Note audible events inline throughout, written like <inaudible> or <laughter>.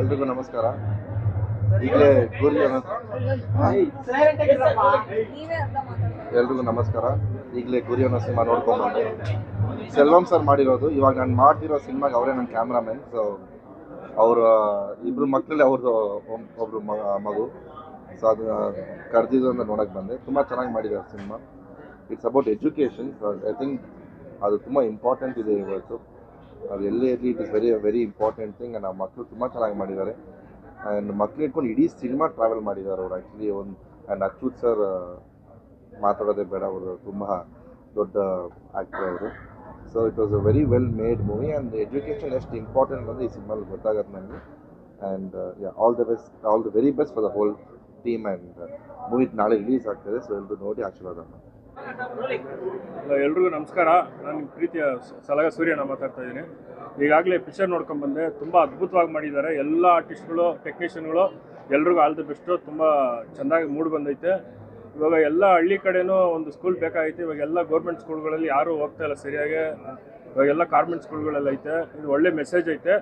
ಎಲ್ರಿಗೂ ನಮಸ್ಕಾರ. ಈಗಲೇ ಗುರಿ ಎಲ್ರಿಗೂ ನಮಸ್ಕಾರ. ಈಗಲೇ ಗುರಿ ಅನ್ನೋ ಸಿನಿಮಾ ನೋಡ್ಕೊಂಡ್ಬಂದೆ ಸೆಲ್ವಂ ಸರ್ ಮಾಡಿರೋದು. ಇವಾಗ ನಾನು ಮಾಡ್ತಿರೋ ಸಿನಿಮಾಗೆ ಅವರೇ ನನ್ನ ಕ್ಯಾಮ್ರಾಮನ್. ಸೊ ಅವರ, ಇಬ್ರು ಮಕ್ಕಳಲ್ಲಿ ಅವ್ರದ್ದು ಒಬ್ರು ಮಗು. ಸೊ ಅದು, ಕರೆದಿದ್ದು ಅಂತ ನೋಡಕ್ಕೆ ಬಂದೆ. ತುಂಬ ಚೆನ್ನಾಗಿ ಮಾಡಿದ್ದಾರೆ cinema. It's about education I think ಅದು ತುಂಬ ಇಂಪಾರ್ಟೆಂಟ್ ಇದೆ ಇವತ್ತು. ಅದು ಎಲ್ಲೇ ಇರಲಿ it is very very important thing ನಮ್ಮ ಮಕ್ಕಳು ತುಂಬ ಚೆನ್ನಾಗಿ ಮಾಡಿದ್ದಾರೆ. ಆ್ಯಂಡ್ ಮಕ್ಳು ಇಟ್ಕೊಂಡು ಇಡೀ ಸಿನಿಮಾ ಟ್ರಾವೆಲ್ ಮಾಡಿದ್ದಾರೆ ಅವರು. ಆ್ಯಕ್ಚುಲಿ ಒಂದು ಆ್ಯಂಡ್ ಅಚ್ಯುತ್ ಸರ್ ಮಾತಾಡೋದೇ ಬೇಡ ಅವರು. ತುಂಬ ದೊಡ್ಡ ಆ್ಯಕ್ಟರ್ ಅವರು. So it was a very well made movie and education ಎಷ್ಟು ಇಂಪಾರ್ಟೆಂಟ್ ಅಂದರೆ ಈ ಸಿನಿಮಾಲಿ ಗೊತ್ತಾಗತ್ತೆ ನನಗೆ and all the best all the very best for the whole team and movie ನಾಳೆ ರಿಲೀಸ್ ಆಗ್ತದೆ. ಸೊ ಎಲ್ಲರೂ ನೋಡಿ ಆಶೀರ್ವಾದ ಮಾಡಿ. ಎಲ್ರಿಗೂ ನಮಸ್ಕಾರ. ನಾನು ನಿಮ್ಮ ಪ್ರೀತಿಯ ಸಲಗ ಸೂರ್ಯನ ಮಾತಾಡ್ತಾ ಇದ್ದೀನಿ. ಈಗಾಗಲೇ ಪಿಕ್ಚರ್ ನೋಡ್ಕೊಂಡು ಬಂದೆ. ತುಂಬ ಅದ್ಭುತವಾಗಿ ಮಾಡಿದ್ದಾರೆ. ಎಲ್ಲ ಆರ್ಟಿಸ್ಟ್ಗಳು ಟೆಕ್ನಿಷಿಯನ್ಗಳು ಎಲ್ರಿಗೂ ಆಲ್ ದ ಬೆಸ್ಟು ತುಂಬ ಚೆನ್ನಾಗಿ ಮೂಡ್ ಬಂದೈತೆ. ಇವಾಗ ಎಲ್ಲ ಹಳ್ಳಿ ಕಡೆನೂ ಒಂದು ಸ್ಕೂಲ್ ಬೇಕಾಗೈತೆ. ಇವಾಗ ಎಲ್ಲ ಗೌರ್ಮೆಂಟ್ ಸ್ಕೂಲ್ಗಳಲ್ಲಿ ಯಾರೂ ಹೋಗ್ತಾ ಇಲ್ಲ ಸರಿಯಾಗಿ. ಇವಾಗೆಲ್ಲ ಕಾರ್ಮೆಂಟ್ ಸ್ಕೂಲ್ಗಳೆಲ್ಲ ಐತೆ. ಇದು ಒಳ್ಳೆ ಮೆಸೇಜ್ ಐತೆ.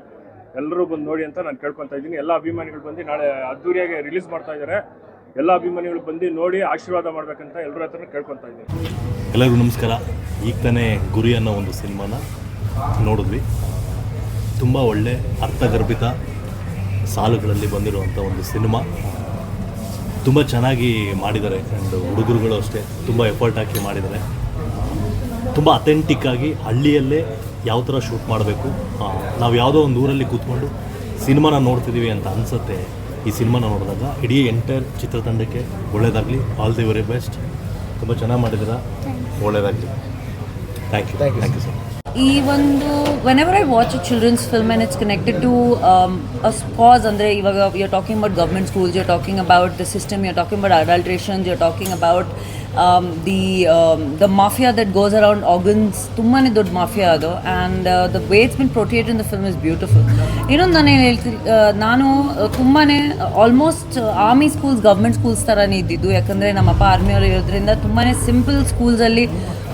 ಎಲ್ಲರೂ ಬಂದು ನೋಡಿ ಅಂತ ನಾನು ಕೇಳ್ಕೊತಾ ಇದ್ದೀನಿ. ಎಲ್ಲ ಅಭಿಮಾನಿಗಳು ಬಂದು ನಾಳೆ ಅದ್ದೂರಿಯಾಗಿ ರಿಲೀಸ್ ಮಾಡ್ತಾ ಇದ್ದಾರೆ ಎಲ್ಲ ಅಭಿಮಾನಿಗಳು ಬಂದು ನೋಡಿ ಆಶೀರ್ವಾದ ಮಾಡ್ಬೇಕಂತ ಎಲ್ಲರ ಹತ್ರ ಕೇಳ್ಕೊತಾ ಇದ್ದೀನಿ. ಎಲ್ಲರಿಗೂ ನಮಸ್ಕಾರ. ಈಗ ತಾನೇ ಗುರಿ ಅನ್ನೋ ಒಂದು ಸಿನಿಮಾನ ನೋಡಿದ್ವಿ. ತುಂಬ ಒಳ್ಳೆ ಅರ್ಥಗರ್ಭಿತ ಸಾಲುಗಳಲ್ಲಿ ಬಂದಿರುವಂಥ ಒಂದು ಸಿನಿಮಾ. ತುಂಬ ಚೆನ್ನಾಗಿ ಮಾಡಿದ್ದಾರೆ. ಆ್ಯಂಡ್ ಹುಡುಗರುಗಳು ಅಷ್ಟೇ ತುಂಬ ಎಫರ್ಟ್ ಹಾಕಿ ಮಾಡಿದ್ದಾರೆ. ತುಂಬ ಅಥೆಂಟಿಕ್ ಆಗಿ ಹಳ್ಳಿಯಲ್ಲೇ ಯಾವ ಥರ ಶೂಟ್ ಮಾಡಬೇಕು? ನಾವು ಯಾವುದೋ ಒಂದು ಊರಲ್ಲಿ ಕೂತ್ಕೊಂಡು ಸಿನಿಮಾನ ನೋಡ್ತಿದ್ದೀವಿ ಅಂತ ಅನಿಸುತ್ತೆ. ಈ ಸಿನಿಮಾನ ನೋಡಿದಾಗ ಇಡೀ ಎಂಟೈರ್ ಚಿತ್ರತಂಡಕ್ಕೆ ಒಳ್ಳೇದಾಗಲಿ. ಆಲ್ ದಿ ವೆರಿ ಬೆಸ್ಟ್ ತುಂಬ ಚೆನ್ನಾಗಿ ಮಾಡಿದ್ದೀರಾ. ಒಳ್ಳೇದಾಗಲಿ. Thank you thank you sir ಈ ಒಂದು whenever I watch a childrens film and it's connected to us cause ಅಂದರೆ ಇವಾಗ you talking about government schools you talking about the system you talking about adulterations you talking about the the mafia that goes around organs ತುಂಬಾ ದೊಡ್ಡ mafia ಅದು and the weights been portrayed in the film is beautiful ಇನ್ನೊಂದು ನಾನು ಏನು ಹೇಳ್ತೀನಿ ನಾನು ತುಂಬಾ almost army schools government schools ಥರನೇ ಇದ್ದಿದ್ದು. ಯಾಕಂದರೆ ನಮ್ಮಪ್ಪ ಆರ್ಮಿಯವರು ಇರೋದ್ರಿಂದ ತುಂಬಾ ಸಿಂಪಲ್ ಸ್ಕೂಲ್ಸಲ್ಲಿ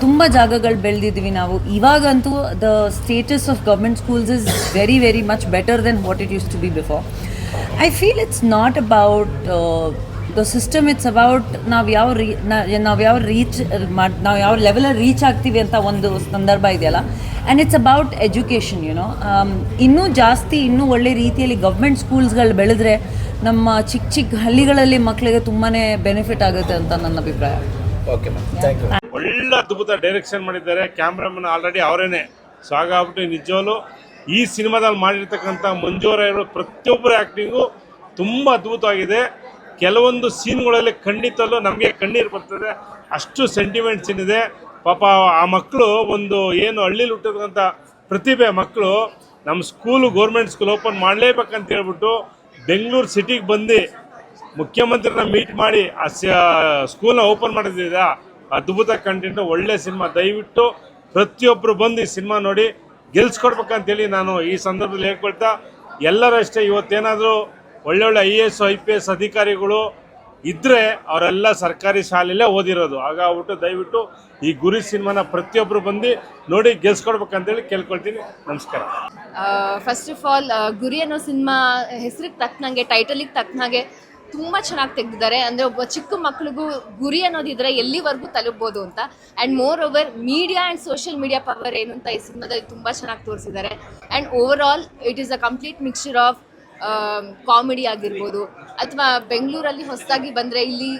ತುಂಬ ಜಾಗಗಳು ಬೆಳೆದಿದ್ವಿ ನಾವು. ಇವಾಗಂತೂ the status of government schools is very very much better than what it used to be before I feel it's not about the system it's about ನಾವು ಯಾವ ರೀ ನಾವು ಯಾವ ರೀಚ್ ಮಾಡಿ ನಾವು ಯಾವ ಲೆವೆಲಲ್ಲಿ ರೀಚ್ ಆಗ್ತೀವಿ ಅಂತ ಒಂದು ಸಂದರ್ಭ ಇದೆಯಲ್ಲ? And it's about education you know ಇನ್ನೂ ಜಾಸ್ತಿ ಇನ್ನೂ ಒಳ್ಳೆ ರೀತಿಯಲ್ಲಿ ಗೌರ್ಮೆಂಟ್ ಸ್ಕೂಲ್ಸ್ಗಳು ಬೆಳೆದ್ರೆ ನಮ್ಮ ಚಿಕ್ಕ ಚಿಕ್ಕ ಹಳ್ಳಿಗಳಲ್ಲಿ ಮಕ್ಕಳಿಗೆ ತುಂಬಾ ಬೆನಿಫಿಟ್ ಆಗುತ್ತೆ ಅಂತ ನನ್ನ ಅಭಿಪ್ರಾಯ. ಓಕೆ ಒಳ್ಳೆ ಅದ್ಭುತ ಡೈರೆಕ್ಷನ್ ಮಾಡಿದ್ದಾರೆ. Cameraman already ಅವರೇನೆ. ಸೊ ಹಾಗಾಗ್ಬಿಟ್ಟು ನಿಜವಾಗ್ಲು ಈ ಸಿನಿಮಾದಲ್ಲಿ ಮಾಡಿರ್ತಕ್ಕಂಥ ಅವರ ಪ್ರತಿಯೊಬ್ಬರ ಆ್ಯಕ್ಟಿಂಗು ತುಂಬ ಅದ್ಭುತವಾಗಿದೆ. ಕೆಲವೊಂದು ಸೀನ್ಗಳಲ್ಲಿ ಖಂಡಿತಲ್ಲೂ ನಮಗೆ ಕಣ್ಣೀರು ಬರ್ತದೆ. ಅಷ್ಟು ಸೆಂಟಿಮೆಂಟ್ ಏನಿದೆ. ಪಾಪ ಆ ಮಕ್ಕಳು ಒಂದು ಏನು ಹಳ್ಳಿಲಿ ಹುಟ್ಟಿರ್ತಕ್ಕಂಥ ಪ್ರತಿಭೆ ಮಕ್ಕಳು ನಮ್ಮ ಸ್ಕೂಲು ಗೌರ್ಮೆಂಟ್ ಸ್ಕೂಲ್ ಓಪನ್ ಮಾಡಲೇಬೇಕಂತ ಹೇಳ್ಬಿಟ್ಟು ಬೆಂಗಳೂರು ಸಿಟಿಗೆ ಬಂದು ಮುಖ್ಯಮಂತ್ರಿನ ಮೀಟ್ ಮಾಡಿ ಆ ಸ್ಕೂಲ್ನ ಓಪನ್ ಮಾಡಿದ್ದ ಅದ್ಭುತ ಕಂಟೆಂಟ್ ಒಳ್ಳೆ ಸಿನಿಮಾ. ದಯವಿಟ್ಟು ಪ್ರತಿಯೊಬ್ಬರು ಬಂದು ಈ ಸಿನಿಮಾ ನೋಡಿ ಗೆಲ್ಸ್ಕೊಡ್ಬೇಕಂತೇಳಿ ನಾನು ಈ ಸಂದರ್ಭದಲ್ಲಿ ಹೇಳ್ಕೊಳ್ತಾ ಎಲ್ಲರೂ ಅಷ್ಟೇ ಇವತ್ತೇನಾದರೂ ಒಳ್ಳೊಳ್ಳೆ I A S I P S ಅಧಿಕಾರಿಗಳು ಇದ್ದರೆ ಅವರೆಲ್ಲ ಸರ್ಕಾರಿ ಶಾಲೆಯಲ್ಲೇ ಓದಿರೋದು. ಹಾಗಾಗ್ಬಿಟ್ಟು ದಯವಿಟ್ಟು ಈ ಗುರಿ ಸಿನಿಮಾನ ಪ್ರತಿಯೊಬ್ಬರು ಬಂದು ನೋಡಿ ಗೆಲ್ಸ್ಕೊಡ್ಬೇಕಂತೇಳಿ ಕೇಳ್ಕೊಳ್ತೀನಿ. ನಮಸ್ಕಾರ. ಫಸ್ಟ್ ಆಫ್ ಆಲ್ ಗುರಿ ಅನ್ನೋ ಸಿನಿಮಾ ಹೆಸರಿಗೆ ತಕ್ಕನಂಗೆ ಟೈಟಲಿಗೆ ತಕ್ಕನಾಗೆ ತುಂಬ ಚೆನ್ನಾಗಿ ತೆಗೆದಿದ್ದಾರೆ. ಅಂದರೆ ಒಬ್ಬ ಚಿಕ್ಕ ಮಕ್ಳಿಗೂ ಗುರಿ ಅನ್ನೋದಿದ್ರೆ ಎಲ್ಲಿವರೆಗೂ ತಲುಪ್ಬೋದು ಅಂತ. And moreover media and social media power ಏನು ಅಂತ ಈ ಸಿನಿಮಾದಲ್ಲಿ ತುಂಬ ಚೆನ್ನಾಗಿ ತೋರಿಸಿದ್ದಾರೆ. And overall it is a complete mixture of comedy ಆಗಿರ್ಬೋದು ಅಥವಾ ಬೆಂಗಳೂರಲ್ಲಿ ಹೊಸದಾಗಿ ಬಂದರೆ ಇಲ್ಲಿ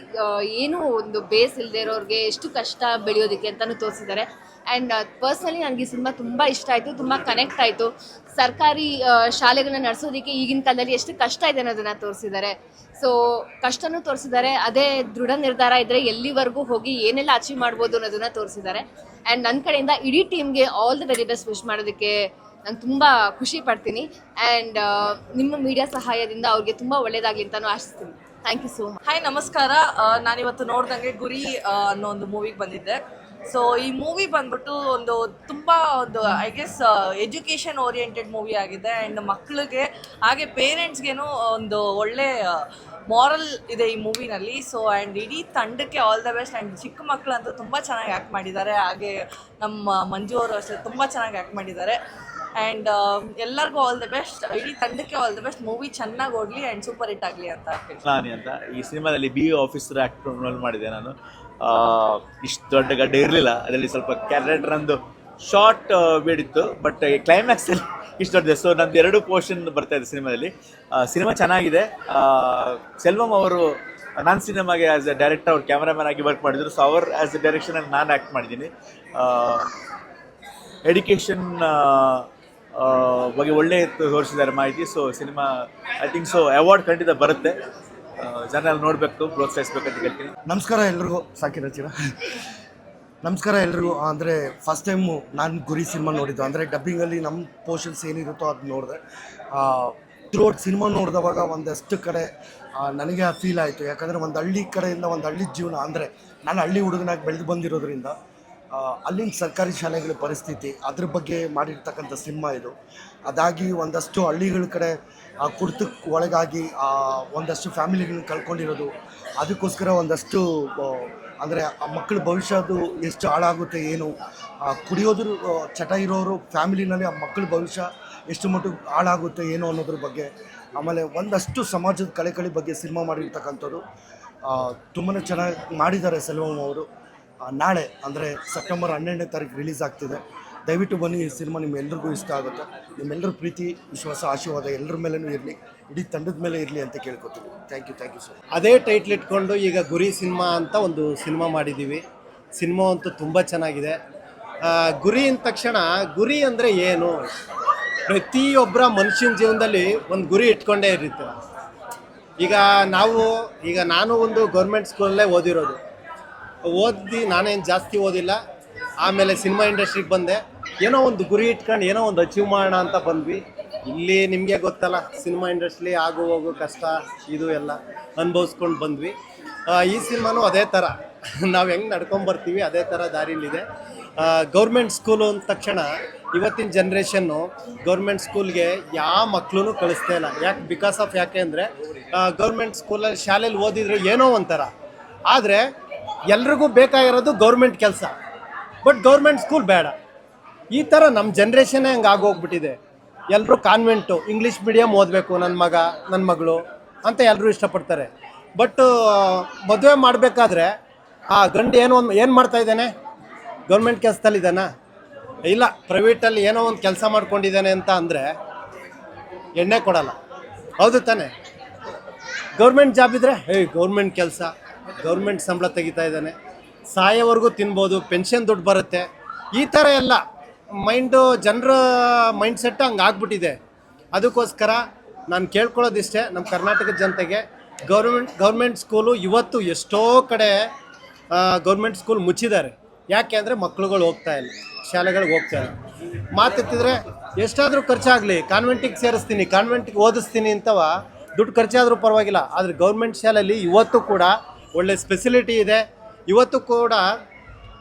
ಏನು ಒಂದು ಬೇಸ್ ಇಲ್ಲದೆ ಇರೋರಿಗೆ ಎಷ್ಟು ಕಷ್ಟ ಬೆಳೆಯೋದಕ್ಕೆ ಅಂತಲೂ ತೋರಿಸಿದ್ದಾರೆ. ಆ್ಯಂಡ್ ಪರ್ಸ್ನಲಿ ನನಗೆ ಈ ಸಿನಿಮಾ ತುಂಬ ಇಷ್ಟ ಆಯಿತು, ತುಂಬ ಕನೆಕ್ಟ್ ಆಯಿತು. ಸರ್ಕಾರಿ ಶಾಲೆಗಳನ್ನ ನಡೆಸೋದಕ್ಕೆ ಈಗಿನ ಕಾಲದಲ್ಲಿ ಎಷ್ಟು ಕಷ್ಟ ಇದೆ ಅನ್ನೋದನ್ನು ತೋರಿಸಿದ್ದಾರೆ. ಸೊ ಕಷ್ಟನೂ ತೋರಿಸಿದ್ದಾರೆ, ಅದೇ ದೃಢ ನಿರ್ಧಾರ ಇದ್ದರೆ ಎಲ್ಲಿವರೆಗೂ ಹೋಗಿ ಏನೆಲ್ಲ ಅಚೀವ್ ಮಾಡ್ಬೋದು ಅನ್ನೋದನ್ನು ತೋರಿಸಿದ್ದಾರೆ. ಆ್ಯಂಡ್ ನನ್ನ ಕಡೆಯಿಂದ ಇಡೀ ಟೀಮ್ಗೆ all the very best wish ಮಾಡೋದಕ್ಕೆ ನಾನು ತುಂಬ ಖುಷಿ ಪಡ್ತೀನಿ. ಆ್ಯಂಡ್ ನಿಮ್ಮ ಮೀಡಿಯಾ ಸಹಾಯದಿಂದ ಅವ್ರಿಗೆ ತುಂಬ ಒಳ್ಳೇದಾಗಲಿ ಅಂತಲೂ ಆಶಿಸ್ತೀನಿ. Thank you so much hi ನಮಸ್ಕಾರ. ನಾನಿವತ್ತು ನೋಡ್ದಂಗೆ ಗುರಿ ಅನ್ನೋ ಒಂದು ಮೂವಿಗೆ ಬಂದಿದ್ದೆ. ಸೊ ಈ ಮೂವಿ ಬಂದ್ಬಿಟ್ಟು ಒಂದು ತುಂಬ ಒಂದು I guess education oriented movie ಆಗಿದೆ. ಆ್ಯಂಡ್ ಮಕ್ಕಳಿಗೆ ಹಾಗೆ ಪೇರೆಂಟ್ಸ್ಗೇನು ಒಂದು ಒಳ್ಳೆ ಮಾರಲ್ ಇದೆ ಈ ಮೂವಿನಲ್ಲಿ ಸೊ ಆ್ಯಂಡ್ ಇಡೀ ತಂಡಕ್ಕೆ ಆಲ್ ದ ಬೆಸ್ಟ್ ಆ್ಯಂಡ್ ಚಿಕ್ಕ ಮಕ್ಕಳಂತೂ ತುಂಬ ಚೆನ್ನಾಗಿ ಆ್ಯಕ್ಟ್ ಮಾಡಿದ್ದಾರೆ. ಹಾಗೆ ನಮ್ಮ ಮಂಜು ಅವರು ಅಷ್ಟೇ ತುಂಬ ಚೆನ್ನಾಗಿ ಆ್ಯಕ್ಟ್ ಮಾಡಿದ್ದಾರೆ. ಆ್ಯಂಡ್ ಎಲ್ಲರಿಗೂ ಆಲ್ ದ ಬೆಸ್ಟ್ ಇಡೀ ತಂಡಕ್ಕೆ ಆಲ್ ದ ಬೆಸ್ಟ್ ಮೂವಿ ಚೆನ್ನಾಗಿ ಓಡಲಿ ಆ್ಯಂಡ್ ಸೂಪರ್ ಹಿಟ್ ಆಗಲಿ ಅಂತ ನಾನಿ ಅಂತ. ಈ ಸಿನಿಮಾದಲ್ಲಿ ಬಿ ಆಫೀಸರ್ ಆ್ಯಕ್ಟರ್ ರೋಲ್ ಮಾಡಿದೆ ನಾನು. ಇಷ್ಟು ದೊಡ್ಡ ಗಡ್ಡೆ ಇರಲಿಲ್ಲ. ಅದರಲ್ಲಿ ಸ್ವಲ್ಪ ಕ್ಯಾರೆಕ್ಟರ್ ಅಂದು ಶಾರ್ಟ್ ಬೀಡಿತ್ತು ಬಟ್ ಕ್ಲೈಮ್ಯಾಕ್ಸಲ್ಲಿ ಇಷ್ಟು ದೊಡ್ಡದೆ. ಸೊ ನಂದು ಎರಡು ಪೋರ್ಷನ್ ಬರ್ತಾ ಇದೆ ಸಿನಿಮಾದಲ್ಲಿ. ಸಿನಿಮಾ ಚೆನ್ನಾಗಿದೆ. ಸೆಲ್ವಂ ಅವರು ನನ್ನ ಸಿನಿಮಾಗೆ ಆ್ಯಸ್ ಎ ಡೈರೆಕ್ಟರ್ ಅವ್ರು ಕ್ಯಾಮ್ರಾಮನ್ ಆಗಿ ವರ್ಕ್ ಮಾಡಿದ್ರು. ಸೊ ಅವ್ರು ಆ್ಯಸ್ ಎ ಡೈರೆಕ್ಷನಲ್ಲಿ ನಾನು ಆ್ಯಕ್ಟ್ ಮಾಡಿದ್ದೀನಿ. ಎಡ್ಯುಕೇಷನ್ ಬಗ್ಗೆ ಒಳ್ಳೆ ತೋರಿಸಿದ್ದಾರೆ ಮಾಹಿತಿ. So cinema I think so award ಖಂಡಿತ ಬರುತ್ತೆ. ಜನರಲ್ಲಿ ಜನ ನೋಡಬೇಕು, ಪ್ರೋತ್ಸಾಹಿಸ್ಬೇಕಂತ ಹೇಳ್ತೀನಿ ನಮಸ್ಕಾರ ಎಲ್ರಿಗೂ. ಸಾಕಿರ ಚಿರ ನಮಸ್ಕಾರ ಎಲ್ರಿಗೂ. ಅಂದರೆ ಫಸ್ಟ್ ಟೈಮು ನಾನು ಗುರಿ ಸಿನಿಮಾ ನೋಡಿದ್ದು. ಅಂದರೆ ಡಬ್ಬಿಂಗಲ್ಲಿ ನಮ್ಮ ಪೋರ್ಷನ್ಸ್ ಏನಿರುತ್ತೋ ಅದು ನೋಡಿದೆ. ಥ್ರೂಔಟ್ ಸಿನಿಮಾ ನೋಡಿದವಾಗ ಒಂದಷ್ಟು ಕಡೆ ನನಗೆ ಆ ಫೀಲ್ ಆಯಿತು. ಯಾಕಂದರೆ ಒಂದು ಹಳ್ಳಿ ಕಡೆಯಿಂದ ಒಂದು ಹಳ್ಳಿ ಜೀವನ. ಅಂದರೆ, ನಾನು ಹಳ್ಳಿ ಹುಡುಗನಾಗಿ ಬೆಳೆದು ಬಂದಿರೋದ್ರಿಂದ ಅಲ್ಲಿನ ಸರ್ಕಾರಿ ಶಾಲೆಗಳ ಪರಿಸ್ಥಿತಿ ಅದ್ರ ಬಗ್ಗೆ ಮಾಡಿರ್ತಕ್ಕಂಥ ಸಿನಿಮಾ ಇದು. ಅದಾಗಿ ಒಂದಷ್ಟು ಹಳ್ಳಿಗಳ ಕಡೆ ಆ ಕುರ್ತಕ್ಕೆ ಒಳಗಾಗಿ ಆ ಒಂದಷ್ಟು ಫ್ಯಾಮಿಲಿಗಳನ್ನ ಕಳ್ಕೊಂಡಿರೋದು. ಅದಕ್ಕೋಸ್ಕರ ಒಂದಷ್ಟು ಅಂದರೆ ಆ ಮಕ್ಕಳ ಭವಿಷ್ಯದು ಎಷ್ಟು ಹಾಳಾಗುತ್ತೆ ಏನು ಕುಡಿಯೋದ್ರ ಚಟ ಇರೋರು ಫ್ಯಾಮಿಲಿನಲ್ಲಿ ಆ ಮಕ್ಕಳ ಭವಿಷ್ಯ ಎಷ್ಟು ಮಟ್ಟಿಗೆ ಹಾಳಾಗುತ್ತೆ ಏನು ಅನ್ನೋದ್ರ ಬಗ್ಗೆ, ಆಮೇಲೆ ಒಂದಷ್ಟು ಸಮಾಜದ ಕಳೆಕಳಿ ಬಗ್ಗೆ ಸಿನಿಮಾ ಮಾಡಿರ್ತಕ್ಕಂಥದ್ದು. ತುಂಬಾ ಚೆನ್ನಾಗಿ ಮಾಡಿದ್ದಾರೆ ಸೆಲ್ವಂ ಅವರು. ನಾಳೆ, ಅಂದರೆ ಸೆಪ್ಟೆಂಬರ್ ಹನ್ನೆರಡನೇ ತಾರೀಕು ರಿಲೀಸ್ ಆಗ್ತಿದೆ. ದಯವಿಟ್ಟು ಬನ್ನಿ, ಈ ಸಿನಿಮಾ ನಿಮ್ಮೆಲ್ರಿಗೂ ಇಷ್ಟ ಆಗುತ್ತೆ. ನಿಮ್ಮೆಲ್ಲರ ಪ್ರೀತಿ, ವಿಶ್ವಾಸ, ಆಶೀರ್ವಾದ ಎಲ್ಲರ ಮೇಲೂ ಇರಲಿ. ಇಡೀ ತಂಡದ ಮೇಲೆ ಇರಲಿ ಅಂತ ಕೇಳ್ಕೊತೀವಿ. Thank you thank you sir ಅದೇ ಟೈಟ್ಲ್ ಇಟ್ಕೊಂಡು ಈಗ ಗುರಿ ಸಿನಿಮಾ ಅಂತ ಒಂದು ಸಿನಿಮಾ ಮಾಡಿದ್ದೀವಿ. ಸಿನಿಮಾ ಅಂತೂ ತುಂಬ ಚೆನ್ನಾಗಿದೆ. ಗುರಿ ಅಂದ ತಕ್ಷಣ, ಗುರಿ ಅಂದರೆ ಏನು? ಪ್ರತಿಯೊಬ್ಬರ ಮನುಷ್ಯನ ಜೀವನದಲ್ಲಿ ಒಂದು ಗುರಿ ಇಟ್ಕೊಂಡೇ ಇರುತ್ತೆ ಈಗ ನಾವು, ಈಗ ನಾನು ಒಂದು ಗೌರ್ಮೆಂಟ್ ಸ್ಕೂಲಲ್ಲೇ ಓದಿರೋದು. ಓದಿ, ನಾನೇನು ಜಾಸ್ತಿ ಓದಿಲ್ಲ. ಆಮೇಲೆ ಸಿನಿಮಾ ಇಂಡಸ್ಟ್ರಿಗೆ ಬಂದೆ. ಏನೋ ಒಂದು ಗುರಿ ಇಟ್ಕೊಂಡು ಏನೋ ಒಂದು ಅಚೀವ್ ಮಾಡೋಣ ಅಂತ ಬಂದ್ವಿ. ಇಲ್ಲಿ ನಿಮಗೆ ಗೊತ್ತಲ್ಲ, ಸಿನಿಮಾ ಇಂಡಸ್ಟ್ರಿ ಆಗು ಹೋಗು ಕಷ್ಟ, ಇದು ಎಲ್ಲ ಅನುಭವಿಸ್ಕೊಂಡು ಬಂದ್ವಿ. ಈ ಸಿನಿಮಾನೂ ಅದೇ ಥರ <laughs> ನಾವು ಹೆಂಗೆ ನಡ್ಕೊಂಬರ್ತೀವಿ ಅದೇ ಥರ ದಾರಿಲಿದೆ. ಗೌರ್ಮೆಂಟ್ ಸ್ಕೂಲು ಅಂದ ತಕ್ಷಣ ಇವತ್ತಿನ ಜನ್ರೇಷನ್ನು ಗೌರ್ಮೆಂಟ್ ಸ್ಕೂಲ್ಗೆ ಯಾವ ಮಕ್ಕಳೂ ಕಳಿಸ್ತಾ ಇಲ್ಲ. ಯಾಕೆ ಬಿಕಾಸ್ ಆಫ್ ಯಾಕೆ ಅಂದರೆ ಗೌರ್ಮೆಂಟ್ ಸ್ಕೂಲಲ್ಲಿ ಶಾಲೆಯಲ್ಲಿ ಓದಿದ್ರೆ ಏನೋ ಒಂಥರ. ಆದರೆ ಎಲ್ರಿಗೂ ಬೇಕಾಗಿರೋದು ಗೌರ್ಮೆಂಟ್ ಕೆಲಸ. ಬಟ್ ಗೌರ್ಮೆಂಟ್ ಸ್ಕೂಲ್ ಬೇಡ. ಈ ಥರ ನಮ್ಮ ಜನ್ರೇಷನೇ ಹಂಗೆ ಆಗೋಗ್ಬಿಟ್ಟಿದೆ. ಎಲ್ಲರೂ ಕಾನ್ವೆಂಟು ಇಂಗ್ಲೀಷ್ ಮೀಡಿಯಮ್ ಓದಬೇಕು ನನ್ನ ಮಗ ನನ್ನ ಮಗಳು ಅಂತ ಎಲ್ಲರೂ ಇಷ್ಟಪಡ್ತಾರೆ. ಬಟ್ ಮದುವೆ ಮಾಡಬೇಕಾದ್ರೆ, ಆ ಗಂಡು ಏನೋ ಒಂದು, ಏನು ಮಾಡ್ತಾ ಇದ್ದಾನೆ? ಗೌರ್ಮೆಂಟ್ ಕೆಲಸದಲ್ಲಿದ್ದಾನ ಇಲ್ಲ, ಪ್ರೈವೇಟಲ್ಲಿ ಏನೋ ಒಂದು ಕೆಲಸ ಮಾಡ್ಕೊಂಡಿದ್ದಾನೆ ಅಂತ ಅಂದರೆ ಎಣ್ಣೆ ಕೊಡಲ್ಲ. ಹೌದು ತಾನೆ. ಗೌರ್ಮೆಂಟ್ ಜಾಬ್ ಇದ್ದರೆ ಏಯ್, ಗೌರ್ಮೆಂಟ್ ಕೆಲಸ. ಗೌರ್ಮೆಂಟ್ ಸಂಬಳ ತೆಗಿತಾ ಇದ್ದಾನೆ. ಸಾಯೋವರೆಗೂ ತಿನ್ಬೋದು, ಪೆನ್ಷನ್ ದುಡ್ಡು ಬರುತ್ತೆ. ಈ ಥರ ಎಲ್ಲ ಮೈಂಡು, ಜನರ ಮೈಂಡ್ ಸೆಟ್ ಹಂಗೆ ಆಗ್ಬಿಟ್ಟಿದೆ. ಅದಕ್ಕೋಸ್ಕರ ನಾನು ಕೇಳ್ಕೊಳ್ಳೋದಿಷ್ಟೇ, ನಮ್ಮ ಕರ್ನಾಟಕದ ಜನತೆಗೆ ಗೌರ್ಮೆಂಟ್ ಗೌರ್ಮೆಂಟ್ ಸ್ಕೂಲು ಇವತ್ತು ಎಷ್ಟೋ ಕಡೆ ಗೌರ್ಮೆಂಟ್ ಸ್ಕೂಲ್ ಮುಚ್ಚಿದ್ದಾರೆ. ಯಾಕೆ ಅಂದರೆ ಮಕ್ಳುಗಳು ಹೋಗ್ತಾ ಇಲ್ಲ, ಶಾಲೆಗಳಿಗೆ ಹೋಗ್ತಾ ಇಲ್ಲ. ಮಾತೆತ್ತಿದ್ರೆ ಎಷ್ಟಾದರೂ ಖರ್ಚಾಗಲಿ, ಕಾನ್ವೆಂಟಿಗೆ ಸೇರಿಸ್ತೀನಿ, ಕಾನ್ವೆಂಟಿಗೆ ಓದಿಸ್ತೀನಿ ಅಂತವ ದುಡ್ಡು ಖರ್ಚಾದರೂ ಪರವಾಗಿಲ್ಲ. ಆದರೆ ಗೌರ್ಮೆಂಟ್ ಶಾಲೆಯಲ್ಲಿ ಇವತ್ತು ಕೂಡ ಒಳ್ಳೆ ಸ್ಪೆಸಿಲಿಟಿ ಇದೆ. ಇವತ್ತು ಕೂಡ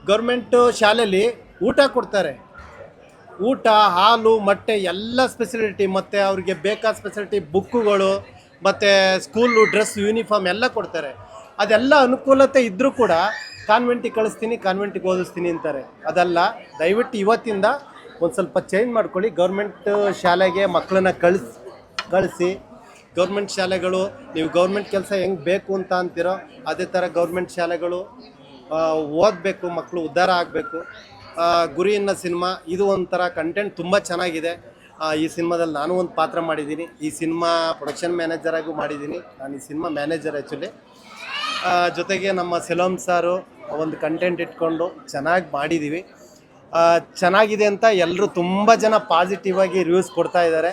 ಗೌರ್ಮೆಂಟು ಶಾಲೆಯಲ್ಲಿ ಊಟ ಕೊಡ್ತಾರೆ. ಊಟ, ಹಾಲು, ಮೊಟ್ಟೆ ಎಲ್ಲ ಸ್ಪೆಸಿಲಿಟಿ ಮತ್ತು ಅವರಿಗೆ ಬೇಕಾದ ಸ್ಪೆಸಿಲಿಟಿ ಬುಕ್ಕುಗಳು ಮತ್ತು ಸ್ಕೂಲು ಡ್ರೆಸ್ ಯೂನಿಫಾರ್ಮ್ ಎಲ್ಲ ಕೊಡ್ತಾರೆ. ಅದೆಲ್ಲ ಅನುಕೂಲತೆ ಇದ್ದರೂ ಕೂಡ ಕಾನ್ವೆಂಟಿಗೆ ಕಳಿಸ್ತೀನಿ ಕಾನ್ವೆಂಟಿಗೆ ಓದಿಸ್ತೀನಿ ಅಂತಾರೆ. ಅದಲ್ಲ, ದಯವಿಟ್ಟು ಇವತ್ತಿಂದ ಒಂದು ಸ್ವಲ್ಪ ಚೇಂಜ್ ಮಾಡ್ಕೊಳ್ಳಿ. ಗೌರ್ಮೆಂಟ್ ಶಾಲೆಗೆ ಮಕ್ಕಳನ್ನ ಕಳಿಸ್, ಕಳಿಸಿ. ಗೌರ್ಮೆಂಟ್ ಶಾಲೆಗಳು, ನೀವು ಗೌರ್ಮೆಂಟ್ ಕೆಲಸ ಹೆಂಗೆ ಬೇಕು ಅಂತ ಅಂತೀರೋ ಅದೇ ಥರ ಗೌರ್ಮೆಂಟ್ ಶಾಲೆಗಳು ಓದಬೇಕು ಮಕ್ಕಳು ಉದ್ಧಾರ ಆಗಬೇಕು. ಗುರಿಯನ್ನ ಸಿನಿಮಾ, ಇದು ಒಂಥರ ಕಂಟೆಂಟ್ ತುಂಬ ಚೆನ್ನಾಗಿದೆ. ಈ ಸಿನಿಮಾದಲ್ಲಿ ನಾನು ಒಂದು ಪಾತ್ರ ಮಾಡಿದ್ದೀನಿ. ಈ ಸಿನಿಮಾ ಪ್ರೊಡಕ್ಷನ್ ಮ್ಯಾನೇಜರ್ ಆಗೂ ಮಾಡಿದ್ದೀನಿ. ನಾನು ಈ ಸಿನಿಮಾ ಮ್ಯಾನೇಜರ್ ಆ್ಯಕ್ಚುಲಿ ಜೊತೆಗೆ ನಮ್ಮ ಸೆಲೋಮ್ ಸಾರು ಒಂದು ಕಂಟೆಂಟ್ ಇಟ್ಕೊಂಡು ಚೆನ್ನಾಗಿ ಮಾಡಿದ್ದೀವಿ ಚೆನ್ನಾಗಿದೆ ಅಂತ ಎಲ್ಲರೂ ತುಂಬ ಜನ ಪಾಸಿಟಿವ್ ಆಗಿ ರಿವ್ಯೂಸ್ ಕೊಡ್ತಾ ಇದ್ದಾರೆ.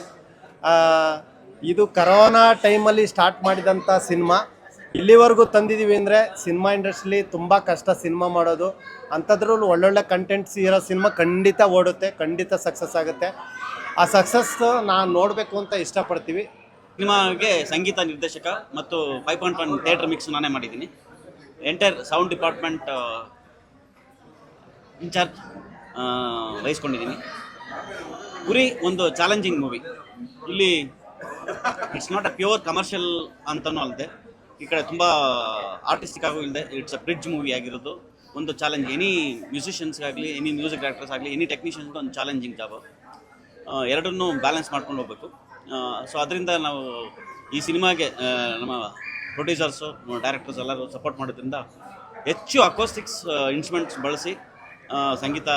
ಇದು ಕರೋನಾ ಟೈಮಲ್ಲಿ ಸ್ಟಾರ್ಟ್ ಮಾಡಿದಂಥ ಸಿನಿಮಾ. ಇಲ್ಲಿವರೆಗೂ ತಂದಿದ್ದೀವಿ ಅಂದರೆ ಸಿನಿಮಾ ಇಂಡಸ್ಟ್ರಿಲಿ ತುಂಬ ಕಷ್ಟ ಸಿನಿಮಾ ಮಾಡೋದು. ಅಂಥದ್ರಲ್ಲೂ ಒಳ್ಳೊಳ್ಳೆ ಕಂಟೆಂಟ್ಸ್ ಇರೋ ಸಿನಿಮಾ ಖಂಡಿತ ಓಡುತ್ತೆ, ಖಂಡಿತ ಸಕ್ಸಸ್ ಆಗುತ್ತೆ. ಆ ಸಕ್ಸಸ್ ನಾನು ನೋಡಬೇಕು ಅಂತ ಇಷ್ಟಪಡ್ತೀವಿ. ಸಿನಿಮಾಗೆ ಸಂಗೀತ ನಿರ್ದೇಶಕ ಮತ್ತು five point one theatre mix ನಾನೇ ಮಾಡಿದ್ದೀನಿ. ಎಂಟೈರ್ ಸೌಂಡ್ ಡಿಪಾರ್ಟ್ಮೆಂಟ್ ಇನ್ಚಾರ್ಜ್ ವಹಿಸ್ಕೊಂಡಿದ್ದೀನಿ. ಗುರಿ ಒಂದು ಚಾಲೆಂಜಿಂಗ್ ಮೂವಿ ಇಲ್ಲಿ it's not a pure commercial ಅಂತನೂ ಅಲ್ಲದೆ ಈ ಕಡೆ ತುಂಬ ಆರ್ಟಿಸ್ಟಿಕ್ ಆಗೂ ಇಲ್ಲದೆ ಇಟ್ಸ್ ಅ ಬ್ರಿಡ್ಜ್ ಮೂವಿ ಆಗಿರೋದು. ಒಂದು ಚಾಲೆಂಜ್ ಎನಿ ಮ್ಯೂಸಿಷಿಯನ್ಸ್ಗಾಗಲಿ ಎನಿ ಮ್ಯೂಸಿಕ್ ಡೈರೆಕ್ಟರ್ಸ್ ಆಗಲಿ ಎನಿ ಟೆಕ್ನಿಷಿಯನ್ಸ್ಗೆ ಒಂದು ಚಾಲೆಂಜಿಂಗ್ ಜಾಬ್ ಎರಡನ್ನೂ ಬ್ಯಾಲೆನ್ಸ್ ಮಾಡ್ಕೊಂಡು ಹೋಗ್ಬೇಕು. ಸೊ ಅದರಿಂದ ನಾವು ಈ ಸಿನಿಮಾಗೆ ನಮ್ಮ ಪ್ರೊಡ್ಯೂಸರ್ಸು ಡೈರೆಕ್ಟರ್ಸ್ ಎಲ್ಲರೂ ಸಪೋರ್ಟ್ ಮಾಡೋದ್ರಿಂದ ಹೆಚ್ಚು ಅಕೋಸ್ಟಿಕ್ಸ್ ಇನ್ಸ್ಟ್ರುಮೆಂಟ್ಸ್ ಬಳಸಿ ಸಂಗೀತ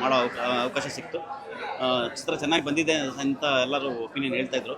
ಮಾಡೋ ಅವಕ- ಅವಕಾಶ ಸಿಕ್ತು. ಚಿತ್ರ ಚೆನ್ನಾಗಿ ಬಂದಿದೆ ಅಂತ ಎಲ್ಲರೂ ಒಪಿನಿಯನ್ ಹೇಳ್ತಾಯಿದ್ರು